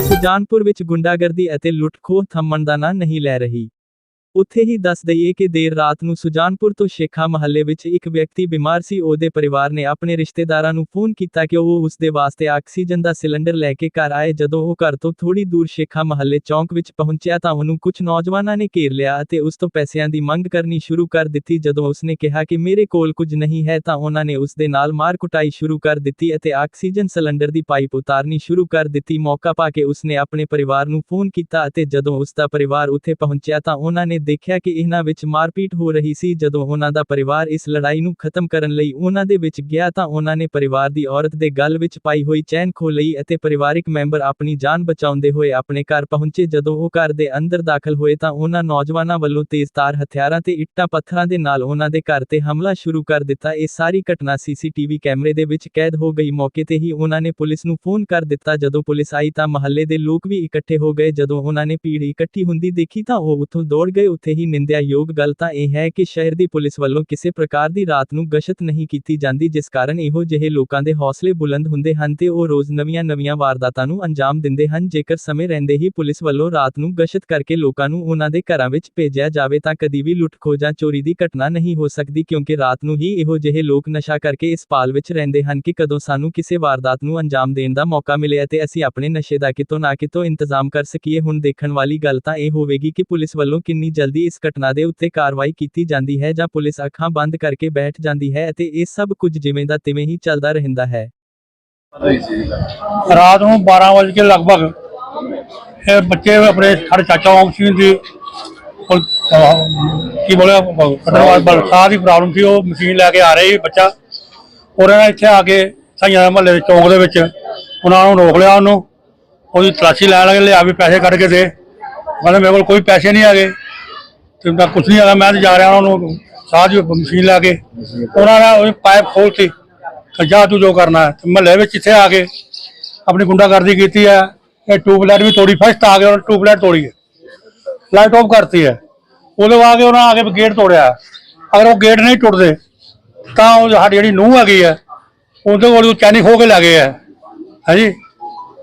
ਸੁਜਾਨਪੁਰ ਵਿੱਚ ਗੁੰਡਾਗਰਦੀ ਅਤੇ ਲੁੱਟਖੋਹ ਥੰਮਣ ਦਾ ਨਾਂ ਨਹੀਂ ਲੈ ਰਹੀ। ਉੱਥੇ ਹੀ ਦੱਸ ਦਈਏ ਕਿ ਦੇਰ ਰਾਤ ਨੂੰ ਸੁਜਾਨਪੁਰ ਤੋਂ ਸ਼ੇਖਾ ਮਹੱਲੇ ਵਿੱਚ ਇੱਕ ਵਿਅਕਤੀ ਬਿਮਾਰ ਸੀ। ਉਹਦੇ ਪਰਿਵਾਰ ਨੇ ਆਪਣੇ ਰਿਸ਼ਤੇਦਾਰਾਂ ਨੂੰ ਫੋਨ ਕੀਤਾ ਕਿ ਉਹ ਉਸ ਦੇ ਵਾਸਤੇ ਆਕਸੀਜਨ ਦਾ ਸਿਲੰਡਰ ਲੈ ਕੇ ਘਰ ਆਏ। ਜਦੋਂ ਉਹ ਘਰ ਤੋਂ ਥੋੜੀ ਦੂਰ ਸ਼ੇਖਾ ਮਹੱਲੇ ਚੌਂਕ ਵਿੱਚ ਪਹੁੰਚਿਆ ਤਾਂ ਉਹਨੂੰ ਕੁਝ ਨੌਜਵਾਨਾਂ ਨੇ ਘੇਰ ਲਿਆ ਅਤੇ ਉਸ ਤੋਂ ਪੈਸਿਆਂ ਦੀ ਮੰਗ ਕਰਨੀ ਸ਼ੁਰੂ ਕਰ ਦਿੱਤੀ। ਜਦੋਂ ਉਸਨੇ ਕਿਹਾ ਕਿ ਮੇਰੇ ਕੋਲ ਕੁਝ ਨਹੀਂ ਹੈ ਤਾਂ ਉਹਨਾਂ ਨੇ ਉਸ ਦੇ ਨਾਲ ਮਾਰ ਕੁਟਾਈ ਸ਼ੁਰੂ ਕਰ ਦਿੱਤੀ ਅਤੇ ਆਕਸੀਜਨ ਸਿਲੰਡਰ ਦੀ ਪਾਈਪ ਉਤਾਰਨੀ ਸ਼ੁਰੂ ਕਰ ਦਿੱਤੀ। ਮੌਕਾ ਪਾ ਕੇ ਉਸਨੇ ਆਪਣੇ ਪਰਿਵਾਰ ਨੂੰ ਫੋਨ ਕੀਤਾ ਅਤੇ ਜਦੋਂ ਉਸ ਦਾ ਪਰਿਵਾਰ ਉੱਥੇ ਪਹੁੰਚਿਆ ਤਾਂ ਉਹਨਾਂ ਨੇ ਦੇਖਿਆ ਕਿ ਇਹਨਾਂ ਵਿੱਚ ਮਾਰਪੀਟ ਹੋ ਰਹੀ ਸੀ ਜਦੋਂ ਉਹਨਾਂ ਦਾ ਪਰਿਵਾਰ ਇਸ ਲੜਾਈ ਨੂੰ ਖਤਮ ਕਰਨ ਲਈ ਉਹਨਾਂ ਦੇ ਵਿੱਚ ਗਿਆ ਤਾਂ ਉਹਨਾਂ ਨੇ ਪਰਿਵਾਰ ਦੀ ਔਰਤ ਦੇ ਗਲ ਵਿੱਚ ਪਾਈ ਹੋਈ ਚੈਨ ਖੋਹ ਲਈ ਅਤੇ ਪਰਿਵਾਰਿਕ ਮੈਂਬਰ ਆਪਣੀ ਜਾਨ ਬਚਾਉਂਦੇ ਹੋਏ ਆਪਣੇ ਘਰ ਪਹੁੰਚੇ। ਜਦੋਂ ਉਹ ਘਰ ਦੇ ਅੰਦਰ ਦਾਖਲ ਹੋਏ ਤਾਂ ਉਹਨਾਂ ਨੌਜਵਾਨਾਂ ਵੱਲੋਂ ਤੇਜ਼ਧਾਰ ਹਥਿਆਰਾਂ ਤੇ ਇੱਟਾਂ ਪੱਥਰਾਂ ਦੇ ਨਾਲ ਉਹਨਾਂ ਦੇ ਘਰ ਤੇ ਹਮਲਾ ਸ਼ੁਰੂ ਕਰ ਦਿੱਤਾ। ਇਹ ਸਾਰੀ ਘਟਨਾ ਸੀਸੀਟੀਵੀ ਕੈਮਰੇ ਦੇ ਵਿੱਚ ਕੈਦ ਹੋ ਗਈ। ਮੌਕੇ ਤੇ ਹੀ ਉਹਨਾਂ ਨੇ ਪੁਲਿਸ ਨੂੰ ਫੋਨ ਕਰ ਦਿੱਤਾ। ਜਦੋਂ ਪੁਲਿਸ ਆਈ ਤਾਂ ਮਹੱਲੇ ਦੇ ਲੋਕ ਵੀ ਇਕੱਠੇ ਹੋ ਗਏ। ਜਦੋਂ ਉਹਨਾਂ ਨੇ ਭੀੜ ਇਕੱਠੀ ਹੁੰਦੀ ਦੇਖੀ ਤਾਂ ਉਹ ਉੱਥੋਂ ਦੌੜ ਗਏ। ਉੱਥੇ ਹੀ ਨਿੰਦਿਆ ਯੋਗ ਗੱਲ ਤਾਂ ਇਹ ਹੈ ਕਿ ਸ਼ਹਿਰ ਦੀ ਪੁਲਿਸ ਵੱਲੋਂ ਕਿਸੇ ਪ੍ਰਕਾਰ ਦੀ ਰਾਤ ਨੂੰ ਗਸ਼ਤ ਨਹੀਂ ਕੀਤੀ ਜਾਂਦੀ, ਜਿਸ ਕਾਰਨ ਇਹੋ ਜਿਹੇ ਲੋਕਾਂ ਦੇ ਹੌਸਲੇ ਬੁਲੰਦ ਹੁੰਦੇ ਹਨ ਤੇ ਉਹ ਰੋਜ਼ ਨਵੀਆਂ-ਨਵੀਆਂ ਵਾਰਦਾਤਾਂ ਨੂੰ ਅੰਜਾਮ ਦਿੰਦੇ ਹਨ। ਜੇਕਰ ਸਮੇਂ ਰਹਿੰਦੇ ਹੀ ਪੁਲਿਸ ਵੱਲੋਂ ਰਾਤ ਨੂੰ ਗਸ਼ਤ ਕਰਕੇ ਲੋਕਾਂ ਨੂੰ ਉਹਨਾਂ ਦੇ ਘਰਾਂ ਵਿੱਚ ਭੇਜਿਆ ਜਾਵੇ ਤਾਂ ਕਦੀ ਵੀ ਲੁੱਟ ਖੋਹ ਜਾਂ ਚੋਰੀ ਦੀ ਘਟਨਾ ਨਹੀਂ ਹੋ ਸਕਦੀ, ਕਿਉਂਕਿ ਰਾਤ ਨੂੰ ਹੀ ਇਹੋ ਜਿਹੇ ਲੋਕ ਨਸ਼ਾ ਕਰਕੇ ਇਸ ਪਾਲ ਵਿੱਚ ਰਹਿੰਦੇ ਹਨ ਕਿ ਕਦੋਂ ਸਾਨੂੰ ਕਿਸੇ ਵਾਰਦਾਤ ਨੂੰ ਅੰਜਾਮ ਦੇਣ ਦਾ ਮੌਕਾ ਮਿਲੇ ਅਤੇ ਅਸੀਂ ਆਪਣੇ ਨਸ਼ੇ ਦਾ ਕਿਤੋਂ ਨਾ ਕਿਤੋਂ ਇੰਤਜ਼ਾਮ ਕਰ ਸਕੀਏ। ਹੁਣ ਦੇਖਣ ਵਾਲੀ ਗੱਲ ਤਾਂ ਇਹ ਹੋਵੇਗੀ ਕਿ ਪੁਲਿਸ ਵੱਲੋਂ ਕਿੰਨੀ ਜਲਦੀ ਇਸ ਘਟਨਾ ਦੇ ਉੱਤੇ ਕਾਰਵਾਈ ਕੀਤੀ ਜਾਂਦੀ ਹੈ ਜਾਂ ਪੁਲਿਸ ਅੱਖਾਂ ਬੰਦ ਕਰਕੇ ਬੈਠ ਜਾਂਦੀ ਹੈ ਅਤੇ ਇਹ ਸਭ ਕੁਝ ਜਿਵੇਂ ਦਾ ਤਿਵੇਂ ਹੀ ਚੱਲਦਾ ਰਹਿੰਦਾ ਹੈ। ਰਾਤ ਨੂੰ 12 ਵਜੇ ਕੇ ਲਗਭਗ ਇਹ ਬੱਚੇ ਆਪਣੇ ਸਾਡੇ ਚਾਚਾ ਓਮ ਸਿੰਘ ਦੀ ਕੀ ਬੋਲਿਆ ਪਟਰਵਾਲ ਬਲਸਾ ਦੀ ਪ੍ਰੋਬਲਮ ਸੀ, ਉਹ ਮਸ਼ੀਨ ਲੈ ਕੇ ਆ ਰਹੇ ਸੀ ਬੱਚਾ। ਉਹਨਾਂ ਨੇ ਇੱਥੇ ਆ ਕੇ ਸਾਈਆਂ ਮਹੱਲੇ ਦੇ ਚੌਂਕ ਦੇ ਵਿੱਚ ਉਹਨਾਂ ਨੂੰ ਰੋਕ ਲਿਆ ਉਹਨੂੰ। ਉਹਦੀ ਤਲਾਸ਼ੀ ਲੈਣ ਲੱਗੇ, ਲਿਆ ਵੀ ਪੈਸੇ ਕੱਢ ਕੇ ਦੇ। ਮਤਲਬ ਮੇਰੇ ਕੋਲ ਕੋਈ ਪੈਸੇ ਨਹੀਂ ਹੈਗੇ। ਤੇ ਮੈਂ ਕੁਛ ਨਹੀਂ ਹੈਗਾ ਮੈਂ ਤਾਂ ਜਾ ਰਿਹਾ ਉਹਨਾਂ ਨੂੰ ਸਾਹ ਦੀ ਮਸ਼ੀਨ ਲੈ ਕੇ। ਉਹਨਾਂ ਨੇ ਉਹ ਪਾਈਪ ਖੋਲਤੀ ਕਿ ਜਾ ਤੂੰ ਜੋ ਕਰਨਾ ਹੈ। ਮਹੱਲੇ ਵਿੱਚ ਇੱਥੇ ਆ ਕੇ ਆਪਣੀ ਗੁੰਡਾਗਰਦੀ ਕੀਤੀ ਹੈ। ਇਹ ਟਿਊਬਲਾਈਟ ਵੀ ਤੋੜੀ ਫਸਟ ਆ ਕੇ ਉਹਨਾਂ ਟਿਊਬਲਾਈਟ ਤੋੜੀ ਹੈ। ਲਾਈਟ ਆਫ ਕਰਤੀ ਹੈ। ਉਹਦੇ ਬਾਅਦ ਉਹਨਾਂ ਆ ਕੇ ਗੇਟ ਤੋੜਿਆ। ਅਗਰ ਉਹ ਗੇਟ ਨਹੀਂ ਟੁੱਟਦੇ, ਤਾਂ ਉਹ ਸਾਡੀ ਜਿਹੜੀ ਨੂੰਹ ਹੈਗੀ ਹੈ, ਉਹਦੇ ਕੋਲ ਉਹ ਚੈਨੀ ਖੋ ਕੇ ਲੈ ਗਏ ਹੈ। ਹਾਂਜੀ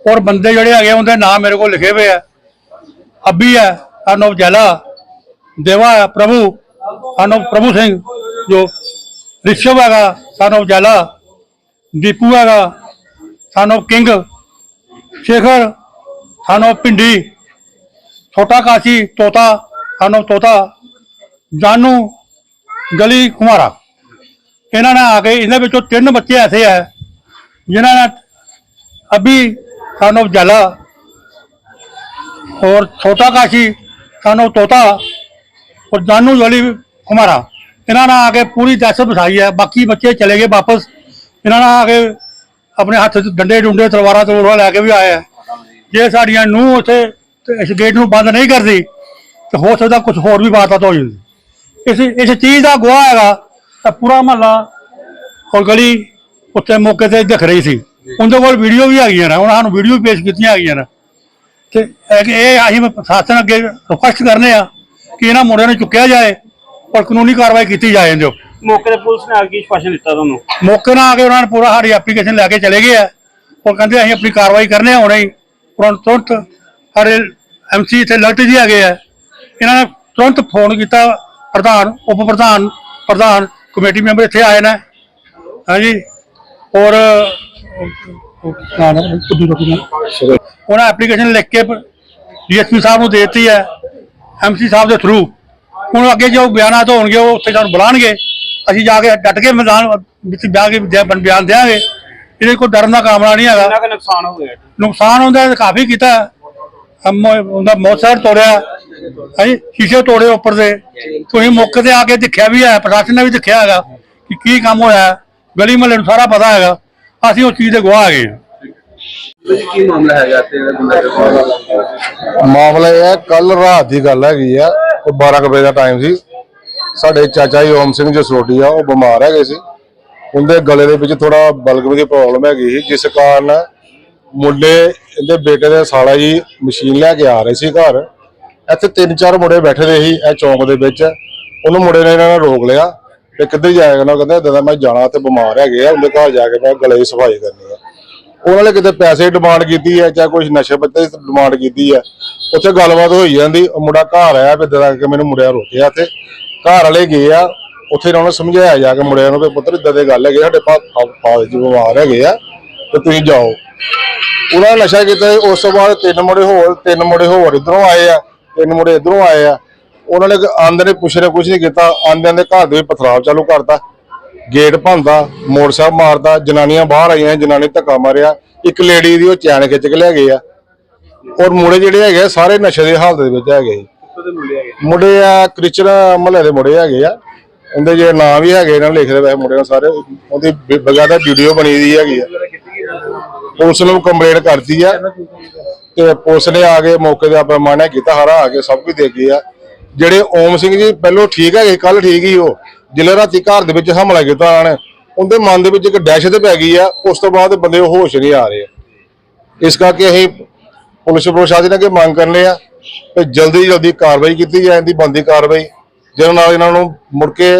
ਔਰ ਬੰਦੇ ਜਿਹੜੇ ਹੈਗੇ ਉਹਦੇ ਨਾਮ ਮੇਰੇ ਕੋਲ ਲਿਖੇ ਹੋਏ ਆ। ਅੱਬੀ ਹੈ ਅਨੁਪ ਜੈਲਾ ਦੇਵਾ ਹੈ ਪ੍ਰਭੂ ਅਨੁਪ ਪ੍ਰਭੂ ਸਿੰਘ ਜੋ ਰਿਸ਼ਵ ਹੈਗਾ ਸਾਨੂੰ ਜੈਲਾ ਦੀਪੂ ਹੈਗਾ ਸਾਨੂੰ ਕਿੰਗ ਸ਼ੇਖਰ ਸਾਨੂੰ ਪਿੰਡੀ ਛੋਟਾ ਕਾਸ਼ੀ ਤੋਤਾ ਸਾਨੂੰ ਤੋਤਾ ਜਾਨੂ ਗਲੀ ਕੁਮਾਰਾ ਇਹਨਾਂ ਨੇ ਆ ਕੇ ਇਹਨਾਂ ਵਿੱਚੋਂ ਤਿੰਨ ਬੱਚੇ ਐਸੇ ਹੈ ਜਿਨ੍ਹਾਂ ਨੇ ਅਭੀ ਸਾਨੂੰ ਜਲਾ ਔਰ ਛੋਟਾ ਕਾਸ਼ੀ ਸਾਨੂੰ ਤੋਤਾ ਔਰ ਜਾਨੂ ਗਲੀ ਕੁਮਾਰਾ, ਇਹਨਾਂ ਨੇ ਆ ਕੇ ਪੂਰੀ ਦਹਿਸ਼ਤ ਬਿਠਾਈ ਹੈ, ਬਾਕੀ ਬੱਚੇ ਚਲੇ ਗਏ ਵਾਪਸ। ਇਹਨਾਂ ਨੇ ਆ ਕੇ ਆਪਣੇ ਹੱਥ 'ਚ ਡੰਡੇ ਡੁੰਡੇ, ਤਲਵਾਰਾਂ ਤਲਵਾਰਾਂ ਲੈ ਕੇ ਵੀ ਆਏ ਆ ਜੇ ਸਾਡੀਆਂ ਨੂੰ ਉੱਥੇ ਇਸ ਗੇਟ ਨੂੰ ਬੰਦ ਨਹੀਂ ਕਰਦੀ, ਤੇ ਹੋ ਸਕਦਾ ਕੁਝ ਹੋਰ ਵੀ ਵਾਰਦਾਤ ਹੋ ਜਾਂਦੀ। ਇਸ ਇਸ ਚੀਜ਼ ਦਾ ਗਵਾਹ ਹੈਗਾ, ਤਾਂ ਪੂਰਾ ਮਹੱਲਾ ਔਰ ਗਲੀ ਉੱਥੇ ਮੌਕੇ ਤੇ ਦਿਖ ਰਹੀ ਸੀ। ਉਹਦੇ ਕੋਲ ਵੀਡੀਓ ਵੀ ਹੈਗੀਆਂ ਨੇ, ਉਹਨਾਂ ਸਾਨੂੰ ਵੀਡੀਓ ਵੀ ਪੇਸ਼ ਕੀਤੀਆਂ ਹੈਗੀਆਂ ਨੇ। ਤੇ ਇਹ ਇਹ ਅਸੀਂ ਪ੍ਰਸ਼ਾਸਨ ਅੱਗੇ ਰਿਕੁਐਸਟ ਕਰਨੇ ਆ। ਕਿ ਇਹਨਾਂ ਮੁੰਡਿਆਂ ਨੂੰ ਚੁੱਕਿਆ ਜਾਏ ਔਰ ਕਾਨੂੰਨੀ ਕਾਰਵਾਈ ਕੀਤੀ ਜਾਏ ਇਹਦੇ ਉੱਪਰ। ਮੌਕੇ ਤੇ ਪੁਲਿਸ ਨੇ ਆ ਕੇ ਸ਼ਾਸਨ ਦਿੱਤਾ ਤੁਹਾਨੂੰ? ਮੌਕੇ ਨਾਲ ਆ ਕੇ ਉਹਨਾਂ ਨੇ ਪੂਰਾ ਸਾਡੀ ਐਪਲੀਕੇਸ਼ਨ ਲੈ ਕੇ ਚਲੇ ਗਏ ਆ। ਉਹ ਕਹਿੰਦੇ ਅਸੀਂ ਆਪਣੀ ਕਾਰਵਾਈ ਕਰਨੇ ਹੁਣੇ ਹੀ ਤੁਰੰਤ ਤੁਰੰਤ ਸਾਡੇ ਐਮਸੀ ਇੱਥੇ ਲਗਟ ਜੀ ਆ ਗਏ ਆ। ਇਹਨਾਂ ਨੇ ਤੁਰੰਤ ਫੋਨ ਕੀਤਾ ਪ੍ਰਧਾਨ ਉਪ ਪ੍ਰਧਾਨ ਪ੍ਰਧਾਨ ਕਮੇਟੀ ਮੈਂਬਰ ਇੱਥੇ ਆਏ ਨੇ। ਹਾਂਜੀ। ਔਰ ਉਹਨਾਂ ਐਪਲੀਕੇਸ਼ਨ ਲਿਖ ਕੇ ਡੀਐਸਪੀ ਸਾਹਿਬ ਨੂੰ ਦੇ ਦਿੱਤੀ ਹੈ। ਐਮਸੀ ਸਾਹਿਬ ਦੇ ਥਰੂ ਹੁਣ ਅੱਗੇ ਜੋ ਬਿਆਨਾਤ ਹੋਣਗੇ ਉਹ ਉੱਥੇ ਸਾਨੂੰ ਬੁਲਾਣਗੇ ਅਸੀਂ ਜਾ ਕੇ ਡਟ ਕੇ ਮੈਦਾਨ ਵਿੱਚ ਜਾ ਕੇ ਬਿਆ- ਬਿਆਨ ਦਿਆਂਗੇ। ਇਹਦੇ ਕੋਈ ਡਰਨ ਦਾ ਕਾਮਣਾ ਨਹੀਂ ਹੈਗਾ। ਕਿੰਨਾ ਕੁ ਨੁਕਸਾਨ ਹੋ ਗਿਆ? ਨੁਕਸਾਨ ਹੁੰਦਾ ਹੈ ਕਾਫੀ ਕੀਤਾ। ਉਹਦਾ ਮੋਸਰ ਤੋੜਿਆ। ਹਾਂਜੀ ਸ਼ੀਸ਼ੇ ਤੋੜੇ ਉੱਪਰ ਦੇ। ਤੁਸੀਂ ਮੌਕੇ ਤੇ ਆ ਕੇ ਦੇਖਿਆ ਵੀ ਹੈ ਪ੍ਰਸ਼ਾਸਨ ਨੇ ਵੀ ਦੇਖਿਆ ਹੈਗਾ ਕਿ ਕੀ ਕੰਮ ਹੋਇਆ। ਗਲੀ ਮਹੱਲੇ ਨੂੰ ਸਾਰਾ ਪਤਾ ਹੈਗਾ। ਅਸੀਂ ਉਸ ਚੀਜ਼ ਦੇ ਗਵਾਹ ਹੈਗੇ ਹਾਂ। ਕੀ ਮਾਮਲਾ ਹੈਗਾ ਤੇ ਇਹਦਾ ਗੁੰਡਾ ਮਾਮਲਾ ਇਹ ਹੈ ਕੱਲ ਰਾਤ ਦੀ ਗੱਲ ਹੈਗੀ ਆ, ਉਹ 12 ਵਜੇ ਦਾ ਟਾਈਮ ਸੀ। ਸਾਡੇ ਚਾਚਾ ਜੀ ਓਮ ਸਿੰਘ ਜਸੋਟੀ ਆ, ਉਹ ਬਿਮਾਰ ਹੈਗੇ ਸੀ। ਉਹਦੇ ਗਲੇ ਦੇ ਵਿੱਚ ਥੋੜਾ ਬਲਗਮ ਦੀ ਪ੍ਰੋਬਲਮ ਹੈਗੀ ਸੀ, ਜਿਸ ਕਾਰਨ ਮੁੰਡੇ, ਇਹਦੇ ਬੇਟੇ ਦੇ ਸਾਲਾ ਜੀ ਮਸ਼ੀਨ ਲੈ ਕੇ ਆ ਰਹੇ ਸੀ ਘਰ। ਇੱਥੇ ਤਿੰਨ ਚਾਰ ਮੁੰਡੇ ਬੈਠੇ ਰਹੇ ਸੀ, ਇਹ ਚੌਂਕ ਦੇ ਵਿੱਚ। ਉਹਨੂੰ ਮੁੰਡੇ ਨੇ ਇਹਨਾਂ ਨੇ ਰੋਕ ਲਿਆ। ਤੇ ਕਿੱਧਰ ਜਾਏਗਾ ਨਾ ਕਹਿੰਦਾ, ਏਦਾਂ ਮੈਂ ਜਾਣਾ ਤੇ ਬਿਮਾਰ ਹੈਗੇ ਆ, ਉਹਦੇ ਘਰ ਜਾ ਕੇ ਮੈਂ ਗਲੇ ਦੀ ਸਫ਼ਾਈ ਕਰਨੀ ਆ। ਉਹਨਾਂ ਨੇ ਕਿਤੇ ਪੈਸੇ ਡਿਮਾਂਡ ਕੀਤੀ ਹੈ ਜਾਂ ਕੁਝ ਨਸ਼ੇ ਪੱਤੇ ਦੀ ਡਿਮਾਂਡ ਕੀਤੀ ਹੈ, ਉੱਥੇ ਗੱਲਬਾਤ ਹੋਈ ਜਾਂਦੀ, ਉਹ ਮੁੰਡਾ ਘਰ ਆਇਆ ਵੀ ਏਦਾਂ ਕਿ ਮੈਨੂੰ ਮੁੰਡਿਆ ਰੋਕਿਆ ਤੇ ਘਰ ਵਾਲੇ ਗਏ ਆ, ਉੱਥੇ ਉਹਨਾਂ ਨੂੰ ਸਮਝਾਇਆ ਜਾ ਕੇ ਮੁੰਡਿਆਂ ਨੂੰ ਵੀ ਪੁੱਤਰ ਇਦਾਂ ਦੇ ਗੱਲ ਹੈਗੇ ਸਾਡੇ ਫਾਦਰ ਜੀ ਬਿਮਾਰ ਹੈਗੇ ਆ ਤੇ ਤੁਸੀਂ ਜਾਓ। ਉਹਨਾਂ ਨੇ ਨਸ਼ਾ ਕੀਤਾ ਉਸ ਤੋਂ ਬਾਅਦ ਤਿੰਨ ਮੁੰਡੇ ਹੋਰ, ਤਿੰਨ ਮੁੰਡੇ ਹੋਰ ਇਧਰੋਂ ਆਏ ਆ, ਤਿੰਨ ਮੁੰਡੇ ਇਧਰੋਂ ਆਏ ਆ। ਉਹਨਾਂ ਨੇ ਆਂਦੇ ਨੇ ਪੁੱਛ ਨੇ ਕੁਝ ਨਹੀਂ ਕੀਤਾ, ਆਂਦਿਆਂ ਦੇ ਘਰ ਦੇ ਪਥਰਾਵ ਚਾਲੂ ਕਰਤਾ। ਗੇਟ ਭੰਦਾ ਮੋਟਰਸਾਈਕਲ ਮਾਰਦਾ ਜਨਾਨੀਆਂ ਬਾਹਰ ਆਈਆਂ ਜਨਾਨੀ ਧੱਕਾ ਮਾਰਿਆ ਇੱਕ ਲੇਡੀ ਦੀ ਉਹ ਚੈਨ ਖਿੱਚ ਕੇ ਲੈ ਗਏ ਆ। ਔਰ ਮੁੰਡੇ ਜਿਹੜੇ ਹੈਗੇ ਸਾਰੇ ਨਸ਼ੇ ਦੀ ਹਾਲਤ ਦੇ ਵਿੱਚ ਹੈਗੇ। ਮੁੰਡੇ ਆ ਕ੍ਰਿਸਚਨ ਮਹੱਲੇ ਦੇ ਮੁੰਡੇ ਹੈਗੇ ਆ। ਉਹਦੇ ਜੇ ਨਾਂ ਵੀ ਹੈਗੇ ਇਹਨਾਂ ਨੇ ਲਿਖਦੇ ਵੈਸੇ ਮੁੰਡੇ ਨੂੰ ਸਾਰੇ ਉਹਦੀ ਬ- ਬਕਾਇਦਾ ਵੀਡੀਓ ਬਣੀ ਦੀ ਹੈਗੀ ਆ। ਪੁਲਿਸ ਨੂੰ ਕੰਪਲੇਂਟ ਕਰਤੀ ਆ। ਤੇ ਪੁਲਿਸ ਨੇ ਆ ਕੇ ਮੌਕੇ ਤੇ ਆਪਣਾ ਮਾਨਿਆ ਕੀਤਾ ਹਰਾ ਆ ਕੇ ਸਭ ਕੁਝ ਦੇ ਗਏ ਆ। ਜਿਹੜੇ ਓਮ ਸਿੰਘ ਜੀ ਪਹਿਲੋਂ ਠੀਕ ਹੈਗੇ ਕੱਲ ਠੀਕ ਹੀ ਉਹ। ਜਿਲੇ ਰਾਤੀ ਘਰ ਦੇ ਵਿੱਚ ਹਮਲਾ ਕੀਤਾ ਉਹਨਾਂ ਨੇ ਉਹਦੇ ਮਨ ਦੇ ਵਿੱਚ ਇੱਕ ਦਹਿਸ਼ਤ ਪੈ ਗਈ ਆ ਉਸ ਤੋਂ ਬਾਅਦ ਬੰਦੇ ਹੋਸ਼ ਨਹੀਂ ਆ ਰਹੇ ਇਸ ਕਰਕੇ ਅਸੀਂ ਪੁਲਿਸ ਪ੍ਰਸ਼ਾਸਨ ਅੱਗੇ ਮੰਗ ਕਰਨੇ ਆ ਕਿ ਜਲਦੀ ਜਲਦੀ ਕਾਰਵਾਈ ਕੀਤੀ ਜਾਏ ਇਹਦੀ ਬੰਦੀ ਕਾਰਵਾਈ ਜਿਹਦੇ ਨਾਲ ਇਹਨਾਂ ਨੂੰ ਮੁੜ ਕੇ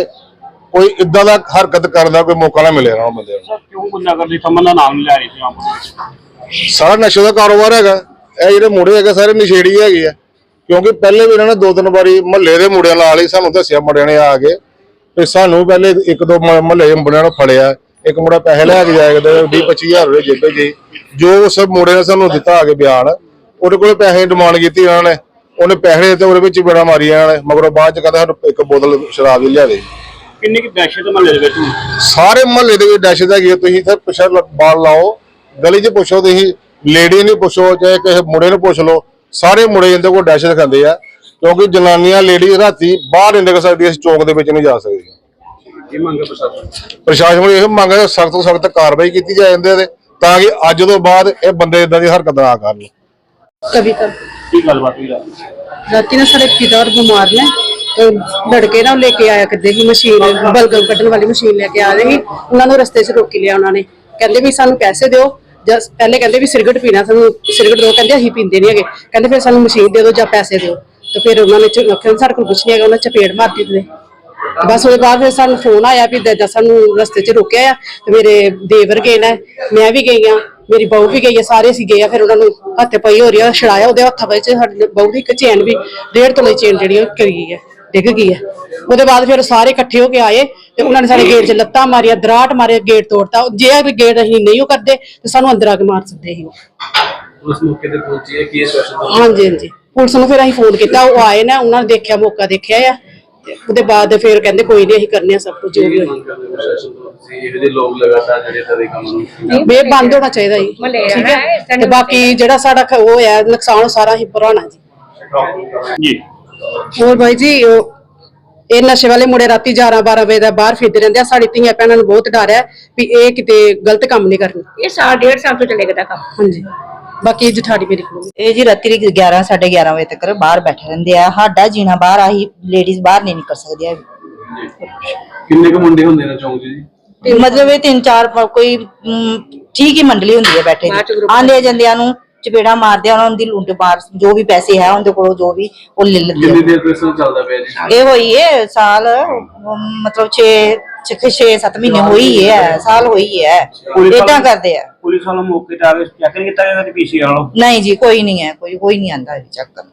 ਕੋਈ ਇਦਾਂ ਦਾ ਹਰਕਤ ਕਰਨ ਦਾ ਕੋਈ ਮੌਕਾ ਨਾ ਮਿਲੇ ਇਹਨਾਂ ਨੂੰ ਬੰਦੇ ਨੂੰ। ਸਰ ਕਿਉਂ ਗੁੰਡਾਗਰਦੀ ਥੰਮਣ ਦਾ ਨਾਮ ਨਹੀਂ ਲੈ ਰਹੀ ਸੀ ਆਪ ਸਾਰਾ ਨਸ਼ੇ ਦਾ ਕਾਰੋਬਾਰ ਹੈਗਾ ਇਹ ਜਿਹੜੇ ਮੁੰਡੇ ਹੈਗੇ ਸਾਰੇ ਨਸ਼ੇੜੀ ਹੈਗੇ ਆ ਕਿਉਂਕਿ ਪਹਿਲੇ ਵੀ ਇਹਨਾਂ ਨੇ ਦੋ ਤਿੰਨ ਵਾਰੀ ਮਹੱਲੇ ਦੇ ਮੁੰਡਿਆਂ ਨਾਲ ਹੀ ਸਾਨੂੰ ਦੱਸਿਆ ਮੁੰਡਿਆਂ ਨੇ ਆ ਕੇ ਤੇ ਸਾਨੂੰ ਪਹਿਲੇ ਇੱਕ ਦੋ ਮਹੱਲੇ ਮੁੰਡਿਆਂ ਨੂੰ ਫੜਿਆ ਇੱਕ ਮੁੰਡਾ ਪੈਸੇ ਲੈ ਕੇ ਜਾਇਆ ਕਰਦਾ 20 25000 ਰੁਪਏ ਜੇਬੇ ਜੀ ਜੋ ਉਸ ਮੁੰਡੇ ਨੇ ਸਾਨੂੰ ਦਿੱਤਾ ਆ ਕੇ ਬਿਆਨ ਉਹਦੇ ਕੋਲ ਪੈਸੇ ਡਿਮਾਂਡ ਕੀਤੀ ਇਹਨਾਂ ਨੇ ਉਹਨੇ ਪੈਸੇ ਦਿੱਤੇ ਉਹਦੇ ਵਿੱਚ ਬੜਾ ਮਾਰੀ ਇਹਨਾਂ ਨੇ ਮਗਰੋਂ ਬਾਅਦ ਚ ਕਹਿੰਦਾ ਸਾਨੂੰ ਇੱਕ ਬੋਤਲ ਸ਼ਰਾਬ ਦੀ ਲਿਆ ਦੇ ਕਿੰਨੀ ਕਿ ਦਹਿਸ਼ਤ ਮਹੱਲੇ ਦੇ ਵਿੱਚ? ਸਾਰੇ ਮਹੱਲੇ ਦੇ ਵਿੱਚ ਦਹਿਸ਼ਤ ਹੈਗੀ ਹੈ। ਤੁਸੀਂ ਇੱਥੇ ਪੁੱਛਾ ਬਾਲ ਲਾਓ ਗਲੀ 'ਚ ਪੁੱਛੋ ਤੁਸੀਂ ਲੇਡੀ ਨੂੰ ਪੁੱਛੋ ਚਾਹੇ ਕਿਸੇ ਮੁੰਡੇ ਨੂੰ ਪੁੱਛ ਲਓ ਸਾਰੇ ਮੁੰਡੇ ਇਹਦੇ ਕੋਲ ਦਹਿਸ਼ਤ ਖਾਂਦੇ ਆ ਕਿਉਂਕਿ ਜਨਾਨੀਆਂ ਲੇਡੀ ਰਾਤੀ ਬਾਹਰ ਨਹੀਂ ਨਿਕਲ ਸਕਦੀ ਇਸ ਚੌਂਕ ਦੇ ਵਿੱਚ ਨਹੀਂ ਜਾ ਸਕਦੀ। ਕੀ ਮੰਗ ਹੈ ਪ੍ਰਸ਼ਾਸਨ ਪ੍ਰਸ਼ਾਸਨ ਨੂੰ ਇਹ ਮੰਗ ਹੈ ਸਖਤ ਤੋਂ ਸਖਤ ਕਾਰਵਾਈ ਕੀਤੀ ਜਾਏ ਇਹਦੇ ਤੇ ਤਾਂ ਕਿ ਅੱਜ ਤੋਂ ਬਾਅਦ ਇਹ ਬੰਦੇ ਇਦਾਂ ਦੀ ਹਰਕਤ ਨਾ ਕਰਨ। ਕਵਿਤਾ ਕੀ ਗੱਲਬਾਤ ਹੋਈ ਰਾਤ? ਨੇ ਤੇ ਲੜਕੇ ਨਾ ਉਹ ਲੈ ਕੇ ਆਇਆ ਕਰਦੇ ਸੀ ਮਸ਼ੀਨ ਬਲਗਮ ਕੱਢਣ ਵਾਲੀ ਮਸ਼ੀਨ ਲੈ ਕੇ ਆ ਰਹੇ ਸੀ ਉਹਨਾਂ ਨੂੰ ਰਸਤੇ 'ਚ ਰੋਕੀ ਲਿਆ ਉਹਨਾਂ ਨੇ। ਕਹਿੰਦੇ ਵੀ ਸਾਨੂੰ ਪੈਸੇ ਦਿਓ ਜਾਂ ਪਹਿਲੇ ਕਹਿੰਦੇ ਵੀ ਸਿਰਗਟ ਪੀਣਾ ਸਾਨੂੰ ਸਿਰਗਟ ਦਿਓ ਕਹਿੰਦੇ ਅਸੀਂ ਪੀਂਦੇ ਨਹੀਂ ਹੈਗੇ। ਕਹਿੰਦੇ ਫਿਰ ਸਾਨੂੰ ਮਸ਼ੀਨ ਦੇ ਦਿਓ ਜਾਂ ਪੈਸੇ ਦਿਓ। ਤੇ ਫਿਰ ਉਹਨਾਂ ਨੇ ਚ- ਆਖਿਆ ਸਾਡੇ ਕੋਲ ਕੁਛ ਨਹੀਂ ਹੈਗਾ ਉਹਨਾਂ ਚਪੇੜ ਮਾਰਤੀ ਤੇ ਬਸ ਉਹਦੇ ਬਾਅਦ ਫਿਰ ਸਾਨੂੰ ਫੋਨ ਆਇਆ ਵੀ ਦਾਦਾ ਸਾਨੂੰ ਰਸਤੇ 'ਚ ਰੋਕਿਆ ਆ ਤੇ ਮੇਰੇ ਦੇਵਰ ਗਏ ਨੇ ਮੈਂ ਵੀ ਗਈ ਆ ਮੇਰੀ ਬਹੂ ਵੀ ਗਈ ਆ ਸਾਰੇ ਸੀ ਗਏ ਆ ਫਿਰ ਉਹਨਾਂ ਨੂੰ ਹੱਥੇ ਪਈ ਹੋ ਰਹੀ ਆ ਛੜਾਇਆ ਉਹਦੇ ਹੱਥਾਂ ਵਿੱਚ ਸਾਡੀ ਬਹੂ ਦੀ ਇੱਕ ਚੇਨ ਵੀ ਡੇਢ ਤੋਲੇ ਚੇਨ ਜਿਹੜੀ ਉਹ ਕਰੀ ਗਈ ਹੈ ਡਿੱਗ ਗਈ ਹੈ ਉਹਦੇ ਬਾਅਦ ਫਿਰ ਸਾਰੇ ਇਕੱਠੇ ਹੋ ਕੇ ਆਏ ਤੇ ਉਹਨਾਂ ਨੇ ਸਾਡੇ ਗੇਟ 'ਚ ਲੱਤਾਂ ਮਾਰੀਆਂ ਦਰਾਟ ਮਾਰੇ ਗੇਟ ਤੋੜਤਾ ਜੇ ਇਹ ਗੇਟ ਅਸੀਂ ਨਹੀਂ ਉਹ ਕਰਦੇ ਤੇ ਸਾਨੂੰ ਅੰਦਰ ਆ ਕੇ ਮਾਰ ਸਕਦੇ ਸੀ ਉਸ ਮੌਕੇ ਤੇ ਪਹੁੰਚੀ ਹੈ ਕੀ ਸਪੈਸ਼ਲ? ਹਾਂਜੀ ਹਾਂਜੀ। ਪੁਲਿਸ ਨੂੰ ਫਿਰ ਅਸੀਂ ਫੋਨ ਕੀਤਾ ਉਹ ਆਏ ਨੇ ਉਹਨਾਂ ਨੇ ਦੇਖਿਆ ਮੌਕਾ ਦੇਖਿਆ ਆ ਤੇ ਉਹਦੇ ਬਾਅਦ ਫਿਰ ਕਹਿੰਦੇ ਕੋਈ ਨਹੀਂ ਅਸੀਂ ਕਰਨੇ ਆ ਸਭ ਕੁਝ। ਜੋ ਵੀ ਹੋਇਆ ਮੰਗ ਕਰਦੇ ਹੋ ਪ੍ਰਸ਼ਾਸਨ ਤੋਂ? ਤੁਸੀਂ ਇਹੋ ਜਿਹੇ ਲੋਕ ਲਗਾਤਾਰ ਜਿਹੜੇ ਏਦਾਂ ਦੇ ਕੰਮ ਨੂੰ ਬੇ ਬੰਦ ਹੋਣਾ ਚਾਹੀਦਾ ਜੀ। ਠੀਕ ਹੈ? ਤੇ ਬਾਕੀ ਜਿਹੜਾ ਸਾਡਾ ਖ- ਉਹ ਹੈ ਨੁਕਸਾਨ ਉਹ ਸਾਰਾ ਹੀ ਭਰਾਉਣਾ ਜੀ। ਜੀ। ਹੋਰ ਭਾਈ ਜੀ ਉਹ ਇਹ ਨਸ਼ੇ ਵਾਲੇ ਮੁੰਡੇ ਰਾਤੀ 11 12 ਵਜੇ ਦਾ ਬਾਹਰ ਫਿਰਦੇ ਰਹਿੰਦੇ ਆ। ਸਾਡੀ ਧੀਆਂ ਭੈਣਾਂ ਨੂੰ ਬਹੁਤ ਡਰ ਹੈ ਵੀ ਇਹ ਕਿਤੇ ਗਲਤ ਕੰਮ ਨਹੀਂ ਕਰਨਾ ਇਹ ਸਾਲ ਡੇਢ ਸਾਲ ਤੋਂ ਚੱਲੇਗਾ ਦਾ ਕੰਮ। ਹਾਂਜੀ। ਬਾਕੀ ਜਠਾੜੀ ਮੇਰੀ ਕੋਲ। ਇਹ ਜੀ ਰਾਤੀ 11 11:30 ਵਜੇ ਤੱਕ ਬਾਹਰ ਬੈਠੇ ਰਹਿੰਦੇ ਆ। ਸਾਡਾ ਜੀਣਾ ਬਾਹਰ ਆਹੀ ਲੇਡੀਜ਼ ਬਾਹਰ ਨਹੀਂ ਨਿਕਲ ਸਕਦੀਆਂ ਕਿੰਨੇ ਕੁ ਮੁੰਡੇ ਹੁੰਦੇ ਨੇ ਚੌਂਕ 'ਚ ਜੀ? ਤੇ ਮਤਲਬ ਇਹ ਤਿੰਨ ਚਾਰ ਕੋਈ ਠੀਕ ਹੀ ਮੰਡਲੀ ਹੁੰਦੀ ਹੈ ਬੈਠੇ ਆਂਦੇ ਜਾਂਦਿਆਂ ਨੂੰ ਚਪੇੜਾ ਮਾਰਦੇ ਆ ਉਹਨਾਂ ਦੀ ਲੁੱਟ ਮਾਰ ਜੋ ਵੀ ਪੈਸੇ ਹੈ ਉਹਦੇ ਕੋਲੋਂ ਜੋ ਵੀ ਉਹ ਲੈ ਲੈਂਦੇ ਕਿੰਨੀ ਦੇਰ ਤੋਂ ਇਸ ਚੱਲਦਾ ਪਿਆ ਜੀ? ਇਹ ਹੋਈ ਹੈ ਸਾਲ ਅਮ, ਮਤਲਬ 6 6 7 ਮਹੀਨੇ ਹੋਈ ਹੈ ਸਾਲ ਹੋਈ ਹੈ। ਪੁਲਿਸ ਇਦਾਂ ਕਰਦੇ ਆ। ਪੁਲਿਸ ਵਾਲਾ ਮੌਕੇ ਤੇ ਆ ਕੇ ਚੈੱਕ ਨਹੀਂ ਕੀਤਾ ਜਾਂਦਾ ਪੀਸੀਆਰ ਵਾਲਾ? ਨਹੀਂ ਜੀ ਕੋਈ ਨਹੀਂ ਹੈ ਕੋਈ ਕੋਈ ਨਹੀਂ ਆਂਦਾ ਚੱਕਰ